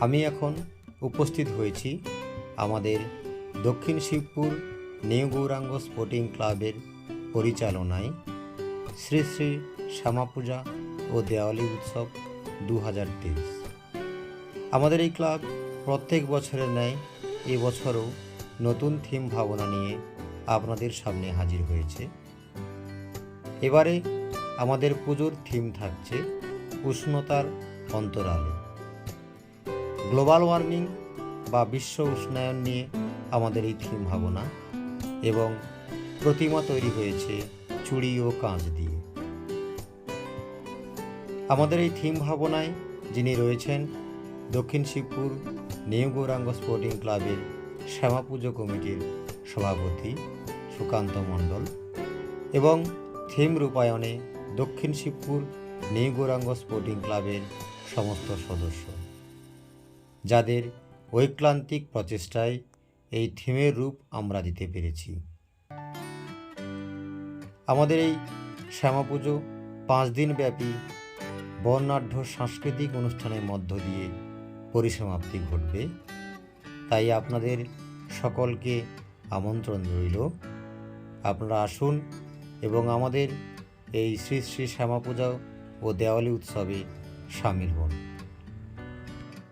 আমি এখন উপস্থিত হয়েছি আমাদের দক্ষিণ শিবপুর নিউ গৌরাঙ্গ স্পোর্টিং ক্লাবের পরিচালনায় শ্রী শ্রী শ্যামাপূজা ও দেওয়ালি উৎসব দু হাজার তেইশ। আমাদের এই ক্লাব প্রত্যেক বছরের ন্যায় এবছরও নতুন থিম ভাবনা নিয়ে আপনাদের সামনে হাজির হয়েছে। এবারে আমাদের পুজোর থিম থাকছে উষ্ণতার অন্তরালে। গ্লোবাল ওয়ার্মিং বা বিশ্ব উষ্ণায়ন নিয়ে আমাদের এই থিম ভাবনা এবং প্রতিমা তৈরি হয়েছে চুড়ি ও কাঁচ দিয়ে। আমাদের এই থিম ভাবনায় যিনি রয়েছেন দক্ষিণ শিবপুর নিউ গৌরাঙ্গ স্পোর্টিং ক্লাবের শ্যামা পুজো কমিটির সভাপতি সুকান্ত মণ্ডল এবং থিম রূপায়ণে দক্ষিণ শিবপুর নিউ গৌরাঙ্গ স্পোর্টিং ক্লাবের সমস্ত সদস্য। যাদের ঐক্লান্তিক প্রচেষ্টায় এই থিমের রূপ আমরা দিতে পেরেছি। আমাদের এই শ্যামা পুজো পাঁচ দিন ব্যাপী বর্ণাঢ্য সাংস্কৃতিক অনুষ্ঠানের মধ্য দিয়ে পরিসমাপ্তি ঘটবে। তাই আপনাদের সকলকে আমন্ত্রণ রইল। আপনারা আসুন এবং আমাদের এই শ্রী শ্রী শ্যামা পূজা ও দেওয়ালি উৎসবে সামিল হন।